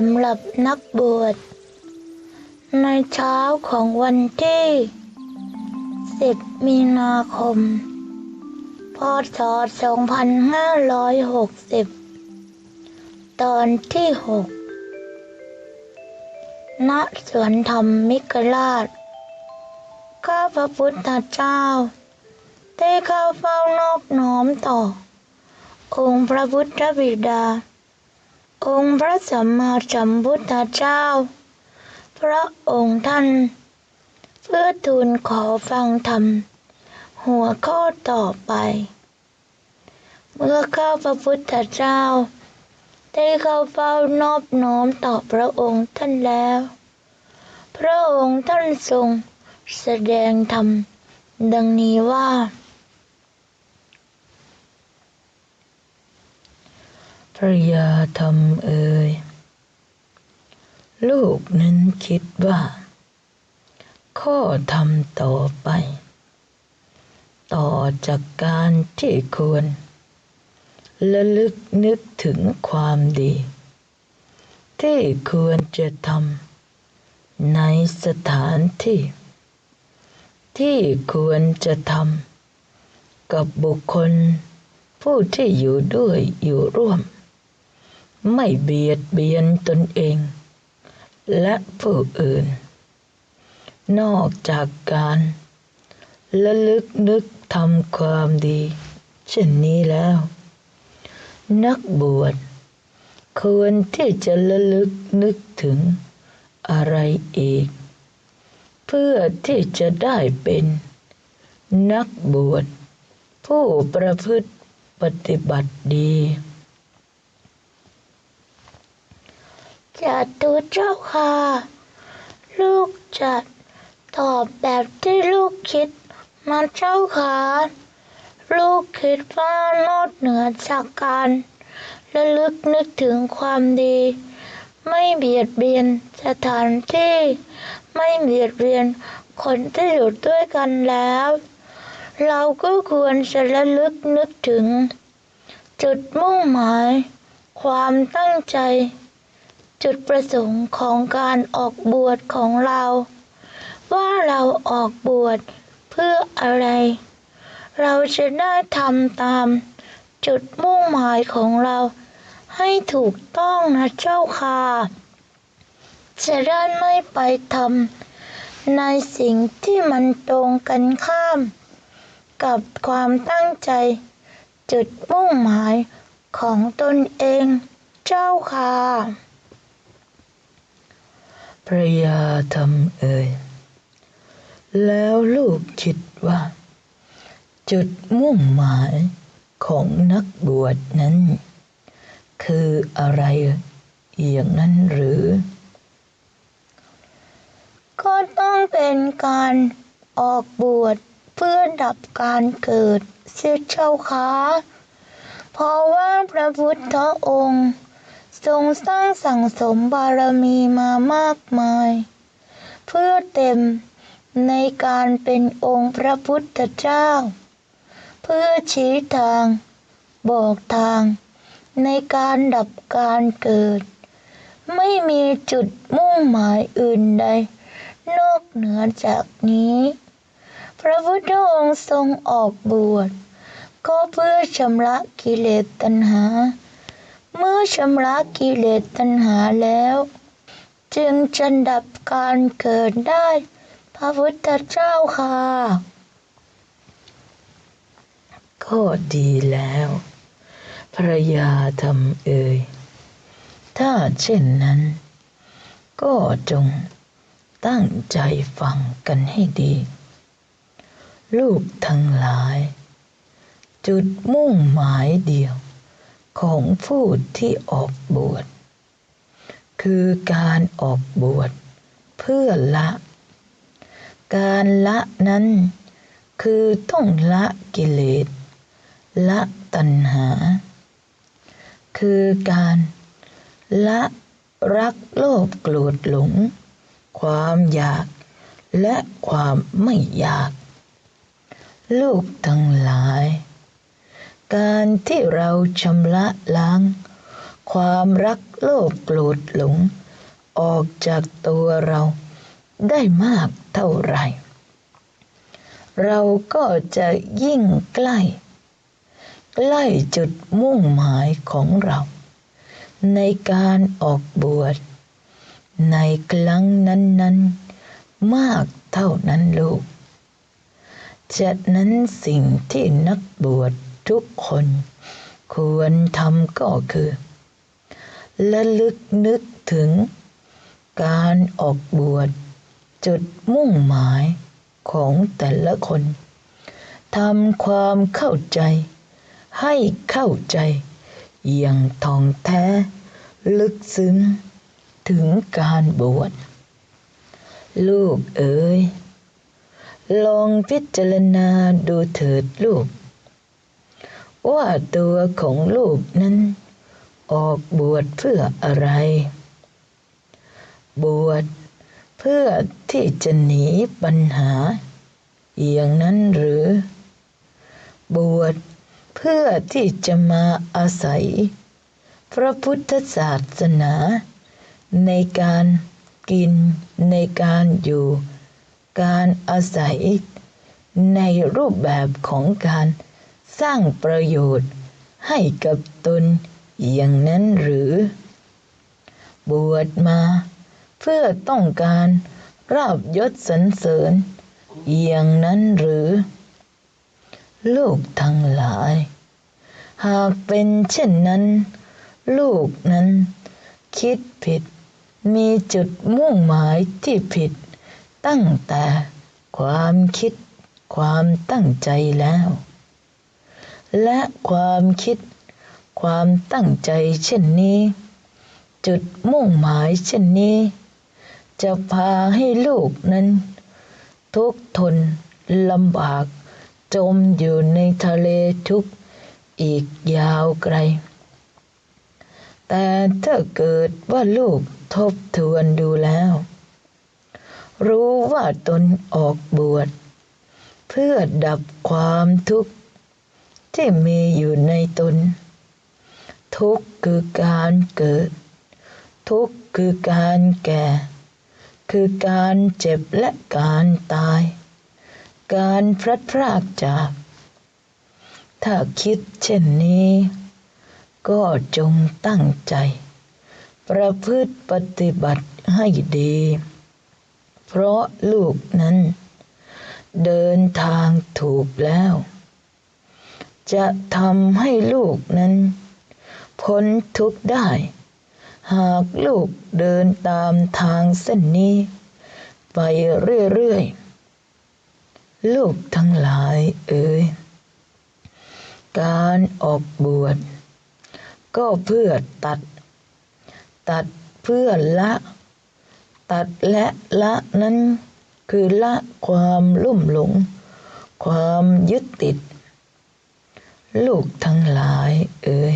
สำหรับนักบวช ในเช้าของวันที่ 10 มีนาคม พศ 2560 ตอนที่ 6 ณ สวนธรรมมิกราช ข้าพระพุทธเจ้า ได้เข้าเฝ้านอบน้อมต่อองค์พระพุทธบิดา องค์พระสัมมาสัมพุทธเจ้า พระองค์ท่าน เพื่อทูลขอฟังธรรม หัวข้อต่อไป เมื่อข้าพระพุทธเจ้า ได้เข้าเฝ้านอบน้อมต่อพระองค์ท่านแล้ว พระองค์ท่านทรงแสดงธรรม ดังนี้ว่า พระยาธรรมเอ่ยลูกนั้นคิดว่า ข้อธรรมต่อไป ต่อจากการที่ควรระลึกนึกถึงความดี ที่ควรจะทำในสถานที่ ที่ควรจะทำกับบุคคลผู้ที่อยู่ด้วยอยู่ร่วม ไม่เบียดเบียนตนเอง และผู้อื่น นอกจากการระลึกนึกทำความดี เช่นนี้แล้ว นักบวชควรที่จะระลึกนึกถึงอะไรอีก เพื่อที่จะได้เป็นนักบวชผู้ประพฤติปฏิบัติดี จัดตูเจ้าค่ะ ลูกจะตอบแบบที่ลูกคิดมาเจ้าค่ะ ลูกคิดว่านอกเหนือจากการระลึกนึกถึงความดี ไม่เบียดเบียนสถานที่ ไม่เบียดเบียนคนที่อยู่ด้วยกันแล้ว เราก็ควรจะระลึกนึกถึง จุดมุ่งหมาย ความตั้งใจ จุดประสงค์ของการออกบวชของเรา ว่าเราออกบวชเพื่ออะไร เราจะได้ทำตามจุดมุ่งหมายของเราให้ถูกต้องนะเจ้าค่ะจะได้ไม่ไปทำในสิ่งที่มันตรงกันข้าม กับความตั้งใจ จุดมุ่งหมายของตนเองเจ้าค่ะ พระยาธรรมเอ่ย แล้วลูกคิดว่า จุดมุ่งหมายของนักบวชนั้น คืออะไรอย่างนั้นหรือ ก็ต้องเป็นการออกบวชเพื่อดับการเกิดเสียเจ้าค่ะเพราะว่าพระพุทธองค์ ทรงสร้างสั่งสมบารมีมามากมาย เพื่อเต็มในการเป็นองค์พระพุทธเจ้า เพื่อชี้ทาง บอกทาง ในการดับการเกิด ไม่มีจุดมุ่งหมายอื่นใด นอกเหนือจากนี้ พระพุทธองค์ทรงออกบวชก็เพื่อชำระกิเลสตัณหา เมื่อชำระกิเลสตัณหาแล้ว จึงจะดับการเกิดได้ พระพุทธเจ้าค่ะ ก็ดีแล้วพรยาธรรมเอ่ยถ้าเช่นนั้น ก็จงตั้งใจฟังกันให้ดี ลูกทั้งหลาย จุดมุ่งหมายเดียว ของผู้ที่ออกบวช คือการออกบวชเพื่อละ การละนั้นคือต้องละกิเลส ละตัณหา คือการละรักโลภโกรธหลง ความอยาก และความไม่อยาก ลูกทั้งหลาย การที่เราชำระล้าง ความรักโลภโกรธหลง ออกจากตัวเราได้มากเท่าไหร่ เราก็จะยิ่งใกล้ ใกล้จุดมุ่งหมายของเรา ในการออกบวช ในครั้งนั้นๆ มากเท่านั้นลูกจากนั้นสิ่งที่นักบวช ทุกคน ควรทำก็คือระลึกนึกถึง การออกบวชจุดมุ่งหมายของแต่ละคนทำความเข้าใจ ให้เข้าใจ อย่างท่องแท้ ลึกซึ้ง ถึงการบวชลูกเอ๋ยลองพิจารณาดูเถิดลูก ว่าตัวของลูกนั้น ออกบวชเพื่ออะไร บวชเพื่อที่จะหนีปัญหา อย่างนั้นหรือ บวชเพื่อที่จะมาอาศัย พระพุทธศาสนา ในการกินในการอยู่ การอาศัย ในรูปแบบของการ สร้างประโยชน์ให้กับตนอย่างนั้นหรือ บวชมา เพื่อต้องการราบยศสรรเสริญอย่างนั้นหรือ ลูกทั้งหลาย หากเป็นเช่นนั้น ลูกนั้น คิดผิดมีจุดมุ่งหมายที่ผิด ตั้งแต่ความคิดความตั้งใจแล้ว และความคิด ความตั้งใจเช่นนี้ จุดมุ่งหมายเช่นนี้ จะพาให้ลูกนั้น ทุกข์ทนลำบาก จมอยู่ในทะเลทุกข์อีกยาวไกล แต่ถ้าเกิดว่าลูกทบทวนดูแล้ว รู้ว่าตนออกบวช เพื่อดับความทุกข์ ที่มีอยู่ในตน ทุกข์คือการเกิด ทุกข์คือการแก่ คือการเจ็บและการตาย การพลัดพรากจาก ถ้าคิดเช่นนี้ ก็จงตั้งใจ ประพฤติปฏิบัติให้ดี เพราะลูกนั้นเดินทางถูกแล้ว จะทำให้ลูกนั้น พ้นทุกข์ได้ หากลูกเดินตามทางเส้นนี้ ไปเรื่อยๆ ลูกทั้งหลายเอ่ยการออกบวช ก็เพื่อตัด ตัดเพื่อละ ตัดและละนั้นคือละความลุ่มหลง ความยึดติด ลูกทั้งหลายเอ่ย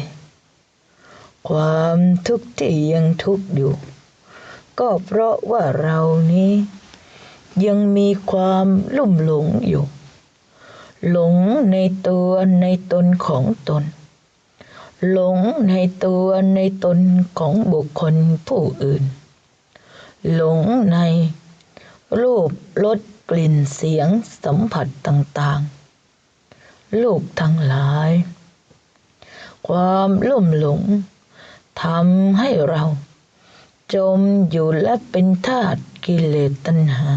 ความทุกข์ที่ยังทุกข์อยู่ ก็เพราะว่าเรานี้ ยังมีความลุ่มหลงอยู่ หลงในตัวในตนของตน หลงในตัวในตนของบุคคลผู้อื่น หลงในรูปรสกลิ่นเสียงสัมผัสต่างๆ ลูกทั้งหลาย ความลุ่มหลงทำให้เรา จมอยู่และเป็นทาสกิเลสตัณหา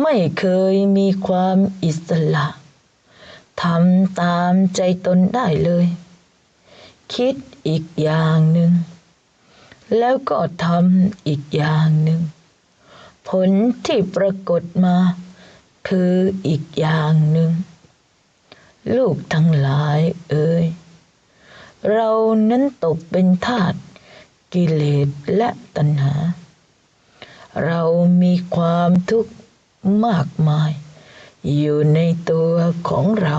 ไม่เคยมีความอิสระทำตามใจตนได้เลย คิดอีกอย่างหนึ่ง แล้วก็ทำอีกอย่างหนึ่ง ผลที่ปรากฏมา คืออีกอย่างหนึ่ง ลูกทั้งหลายเอ่ยเรานั้นตกเป็นทาสกิเลสและตัณหา เรามีความทุกข์มากมาย อยู่ในตัวของเรา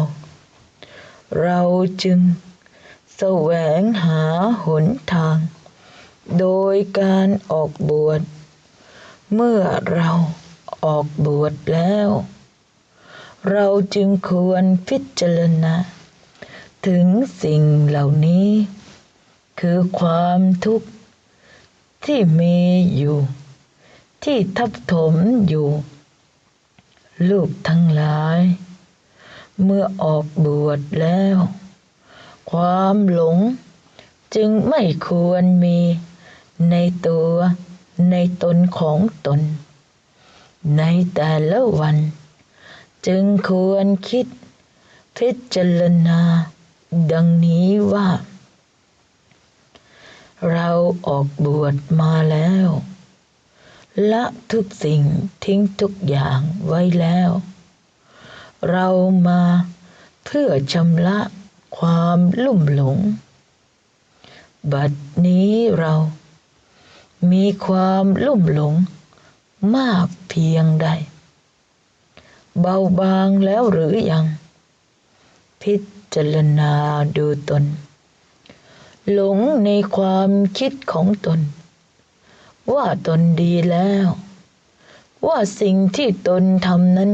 เราจึงแสวงหาหนทาง โดยการออกบวช เมื่อเราออกบวชแล้ว เราจึงควรพิจารณา ถึงสิ่งเหล่านี้ คือความทุกข์ที่มีอยู่ ที่ทับถมอยู่ ลูกทั้งหลาย เมื่อออกบวชแล้ว ความหลงจึงไม่ควรมีในตัวในตนของตน ในแต่ละวัน จึงควรคิด พิจารณา ดังนี้ว่า เราออกบวชมาแล้ว ละทุกสิ่งทิ้งทุกอย่างไว้แล้ว เรามาเพื่อชำระความลุ่มหลง บัดนี้เรามีความลุ่มหลงมากเพียงใด เบาบางแล้วหรือยัง พิจารณาดูตน หลงในความคิดของตน ว่าตนดีแล้ว ว่าสิ่งที่ตนทำนั้น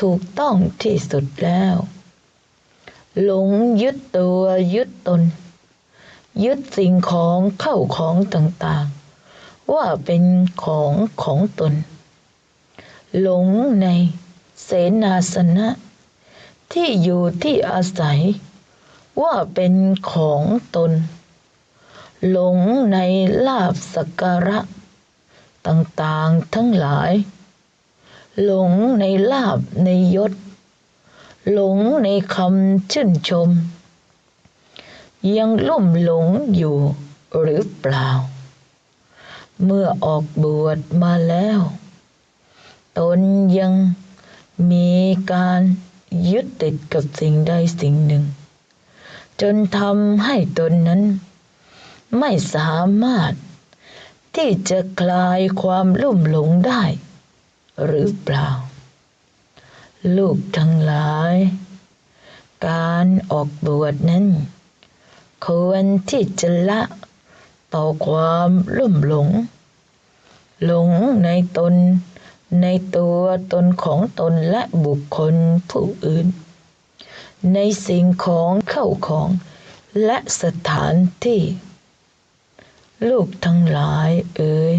ถูกต้องที่สุดแล้ว หลงยึดตัวยึดตน ยึดสิ่งของเข้าของต่างๆ ว่าเป็นของของตน หลงใน นาสนะ ที่อยู่ที่อาศัย ว่าเป็นของตน หลงในลาบสักการะ ต่างๆทั้งหลาย หลงในลาบในยศ หลงในคำชื่นชม ยังลุ่มหลงอยู่หรือเปล่า เมื่อออกบวชมาแล้ว ตนยัง มีการยึดติดกับสิ่งใดสิ่งหนึ่ง จนทำให้ตนนั้น ไม่สามารถที่จะคลายความลุ่มหลงได้ หรือเปล่า ลูกทั้งหลาย การออกบวชนั้น ควรที่จะละต่อความลุ่มหลง หลงในตน ในตัวตนของตนและบุคคลผู้อื่น ในสิ่งของเข้าของและสถานที่ ลูกทั้งหลายเอ่ย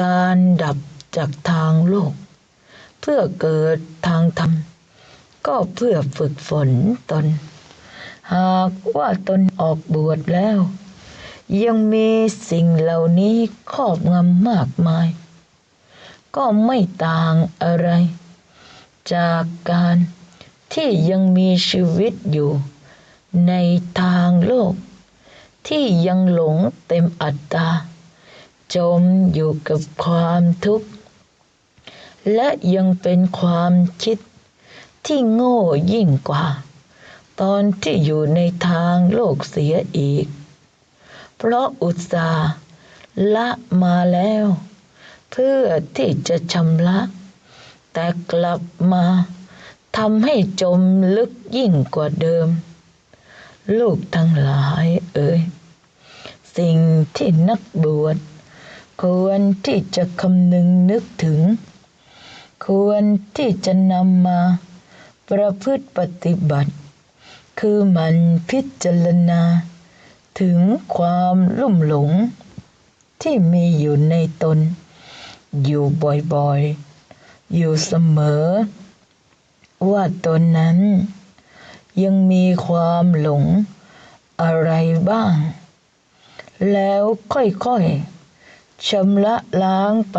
การดับจากทางโลก เพื่อเกิดทางธรรม ก็เพื่อฝึกฝนตน หากว่าตนออกบวชแล้ว ยังมีสิ่งเหล่านี้ครอบงำมากมาย ก็ไม่ต่างอะไร จากการที่ยังมีชีวิตอยู่ ในทางโลก ที่ยังหลงเต็มอัตตา จมอยู่กับความทุกข์ และยังเป็นความคิดที่โง่ยิ่งกว่า ตอนที่อยู่ในทางโลกเสียอีก เพราะอุตสาหละมาแล้ว เพื่อที่จะชำระ แต่กลับมาทำให้จมลึกยิ่งกว่าเดิม ลูกทั้งหลายเอ่ยสิ่งที่นักบวชควรที่จะคำนึงนึกถึง ควรที่จะนำมาประพฤติปฏิบัติ คือมันพิจารณา ถึงความลุ่มหลงที่มีอยู่ในตน อยู่บ่อยๆ อยู่เสมอ ว่าตนนั้น ยังมีความหลงอะไรบ้าง แล้วค่อยๆชำระล้างไป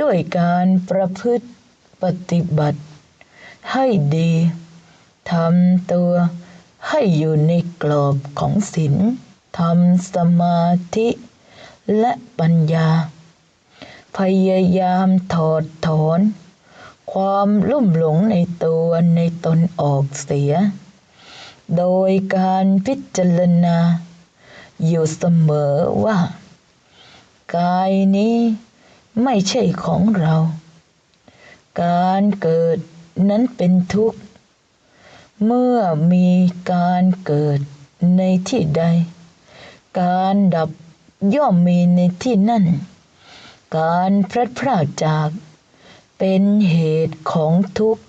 ด้วยการประพฤติปฏิบัติ ให้ดีทำตัวให้อยู่ในกรอบของศีลทำสมาธิและปัญญา พยายามถอดถอน ความลุ่มหลงในตัวในตนออกเสีย โดยการพิจารณา อยู่เสมอว่า กายนี้ไม่ใช่ของเรา การเกิดนั้นเป็นทุกข์ เมื่อมีการเกิดในที่ใด การดับย่อมมีในที่นั่น การพลัดพรากจาก เป็นเหตุของทุกข์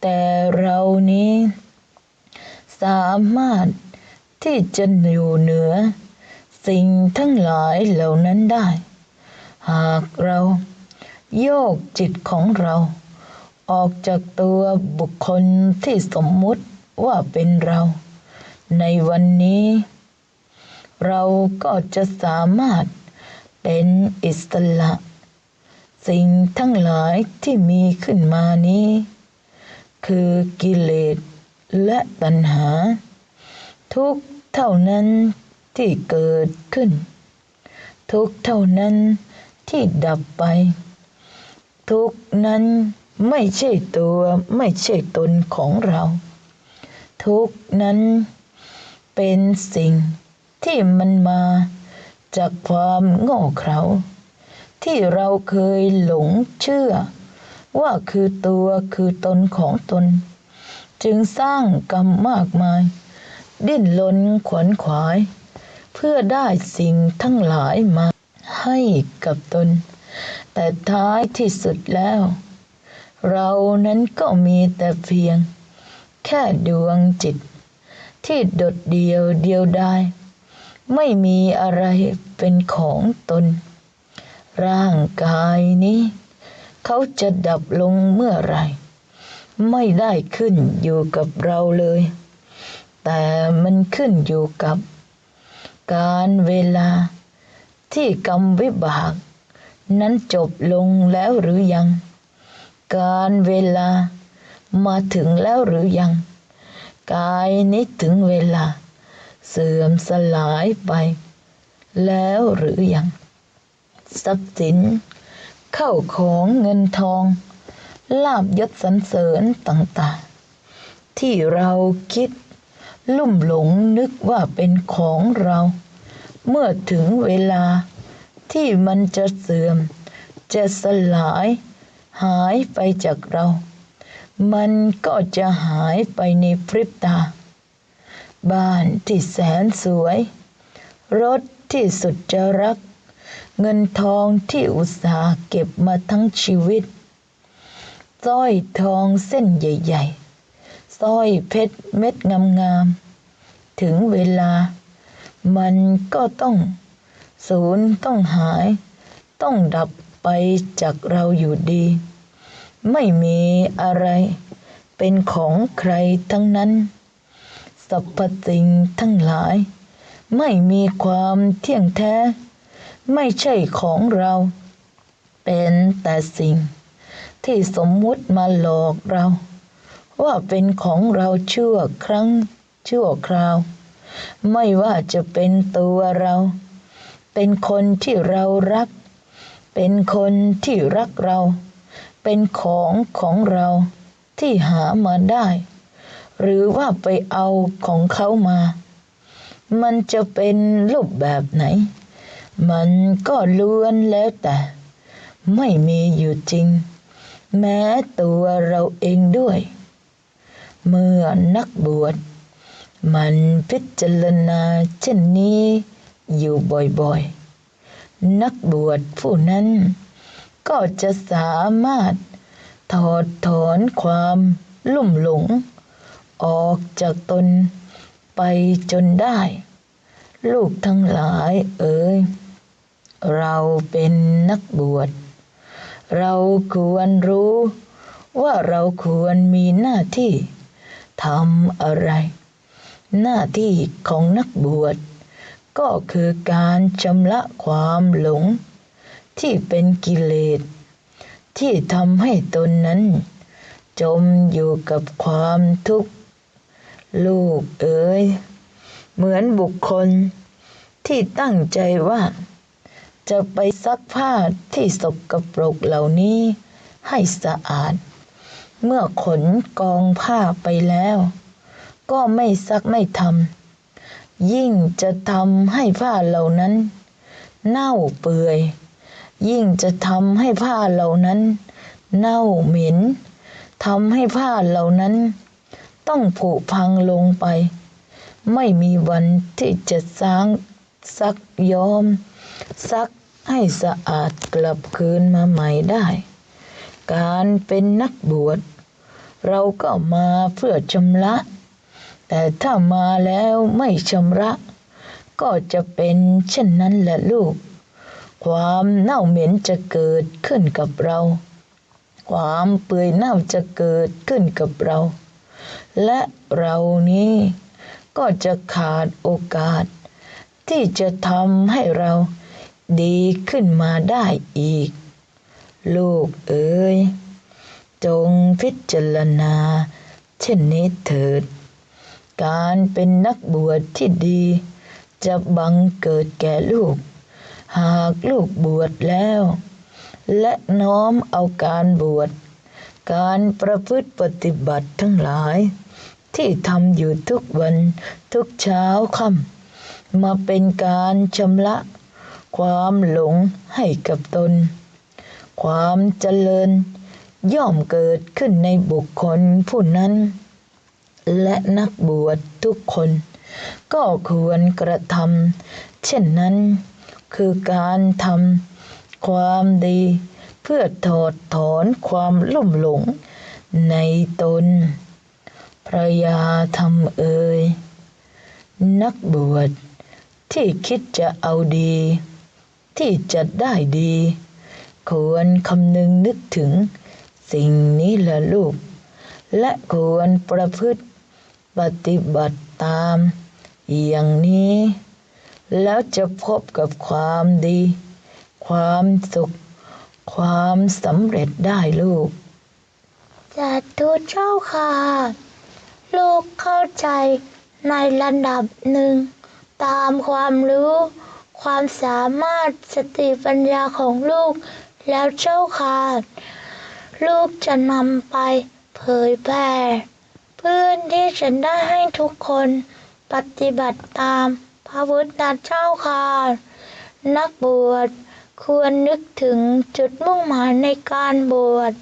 แต่เรานี้ สามารถที่จะอยู่เหนือ สิ่งทั้งหลายเหล่านั้นได้ หากเราโยกจิตของเรา ออกจากตัวบุคคลที่สมมุติว่าเป็นเรา ในวันนี้ เราก็จะสามารถ เป็นอิสระ สิ่งทั้งหลายที่มีขึ้นมานี้ คือกิเลสและตัณหา ทุกเท่านั้นที่เกิดขึ้น ทุกเท่านั้นที่ดับไป ทุกนั้นไม่ใช่ตัวไม่ใช่ตนของเรา ทุกนั้นเป็นสิ่งที่มันมา จากความโง่เขลาที่เราเคยหลงเชื่อ ว่าคือตัวคือตนของตน จึงสร้างกรรมมากมาย ดิ้นรนขวนขวาย เพื่อได้สิ่งทั้งหลายมาให้กับตน แต่ท้ายที่สุดแล้ว เรานั้นก็มีแต่เพียง แค่ดวงจิต ที่โดดเดียวเดียวดาย ไม่มีอะไรเป็นของตน ร่างกายนี้ เขาจะดับลงเมื่อไร ไม่ได้ขึ้นอยู่กับเราเลย แต่มันขึ้นอยู่กับ การเวลาที่กรรมวิบาก นั้นจบลงแล้วหรือยัง การเวลามาถึงแล้วหรือยัง กายนี้ถึงเวลา เสื่อมสลายไป แล้วหรือยัง ทรัพย์สิน เข้าของเงินทอง ลาบยศสรรเสริญต่างๆ ที่เราคิด ลุ่มหลงนึกว่าเป็นของเรา เมื่อถึงเวลาที่มันจะเสื่อม จะสลาย หายไปจากเรา มันก็จะหายไปในพริบตา บ้านที่แสนสวย รถที่สุดจะรัก เงินทองที่อุตสาห์เก็บมาทั้งชีวิตสร้อยทองเส้นใหญ่ๆสร้อยเพชรเม็ดงามๆ ถึงเวลา มันก็ต้องสูญต้องหาย ต้องดับไปจากเราอยู่ดี ไม่มีอะไรเป็นของใครทั้งนั้น สรรพสิ่งทั้งหลาย ไม่มีความเที่ยงแท้ ไม่ใช่ของเรา เป็นแต่สิ่ง ที่สมมุติมาหลอกเรา ว่าเป็นของเราชั่วครั้งชั่วคราว ไม่ว่าจะเป็นตัวเรา เป็นคนที่เรารัก เป็นคนที่รักเรา เป็นของของเราที่หามาได้ หรือว่าไปเอาของเขามา มันจะเป็นรูปแบบไหน มันก็ล้วนแล้วแต่ ไม่มีอยู่จริง แม้ตัวเราเองด้วย เมื่อนักบวช มันพิจารณาเช่นนี้อยู่บ่อยๆ นักบวชผู้นั้น ก็จะสามารถถอดถอนความลุ่มหลง ออกจากตนไปจนได้ ลูกทั้งหลายเอ๋ยเราเป็นนักบวช เราควรรู้ว่าเราควรมีหน้าที่ทำอะไร หน้าที่ของนักบวช ก็คือการชำระความหลง ที่เป็นกิเลส ที่ทำให้ตนนั้น จมอยู่กับความทุกข์ ลูกเอ๋ยเหมือนบุคคลที่ตั้งใจว่า จะไปซักผ้าที่สกปรกเหล่านี้ให้สะอาด เมื่อขนกองผ้าไปแล้ว ก็ไม่ซักไม่ทำยิ่งจะทำให้ผ้าเหล่านั้น เน่าเปื่อย ยิ่งจะทำให้ผ้าเหล่านั้น เน่าเหม็นทำให้ผ้าเหล่านั้น ต้องผุพังลงไป ไม่มีวันที่จะสร้างซักย้อม ซักให้สะอาดกลับคืนมาใหม่ได้ การเป็นนักบวช เราก็มาเพื่อชำระ แต่ถ้ามาแล้วไม่ชำระ ก็จะเป็นเช่นนั้นแหละลูก ความเน่าเหม็นจะเกิดขึ้นกับเรา ความเปื่อยเน่าจะเกิดขึ้นกับเรา และเรานี้ก็จะขาดโอกาส ที่จะทำให้เราดีขึ้นมาได้อีก ลูกเอ๋ยจงพิจารณา เช่นนี้เถิด การเป็นนักบวชที่ดี จะบังเกิดแก่ลูก หากลูกบวชแล้ว และน้อมเอาการบวช การประพฤติปฏิบัติทั้งหลาย ที่ทำอยู่ทุกวันทุกเช้าค่ำมาเป็นการชำระความหลงให้กับตน ความเจริญย่อมเกิดขึ้นในบุคคลผู้นั้น และนักบวชทุกคน ก็ควรกระทำเช่นนั้น คือการทำความดี พื่อถอดถอนความลุ่มหลงในตน พระยาธรรมเอ่ยนักบวชที่คิดจะเอาดี ที่จะได้ดี ควรคำนึงนึกถึงสิ่งนี้ละลูก และควรประพฤติปฏิบัติตาม อย่างนี้ แล้วจะพบกับความดี ความสุข ความสำเร็จได้ลูกจัดทูเจ้าค่ะ ลูกเข้าใจในระดับหนึ่ง ตามความรู้ ความสามารถสติปัญญาของลูกแล้วเจ้าค่ะ ลูกจะนำไปเผยแผ่เพื่อนที่จะได้ให้ทุกคนปฏิบัติตามพระพุทธเจ้าค่ะ นักบวช ควรนึกถึงจุดมุ่งหมายในการบวช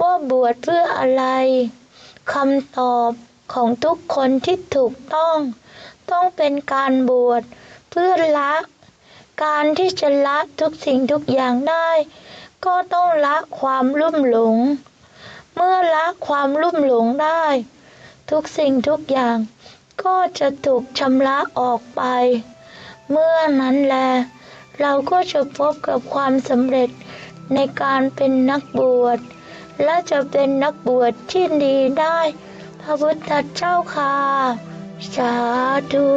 ว่าบวชเพื่ออะไรคำตอบของทุกคนที่ถูกต้อง ต้องเป็นการบวชเพื่อละการที่จะละทุกสิ่งทุกอย่างได้ ก็ต้องละความลุ่มหลง เมื่อละความลุ่มหลงได้ ทุกสิ่งทุกอย่าง ก็จะถูกชำระออกไป เมื่อนั้นแล เราก็จะพบกับความสำเร็จในการเป็นนักบวช และจะเป็นนักบวชที่ดีได้ พระพุทธเจ้าค่ะ สาธุ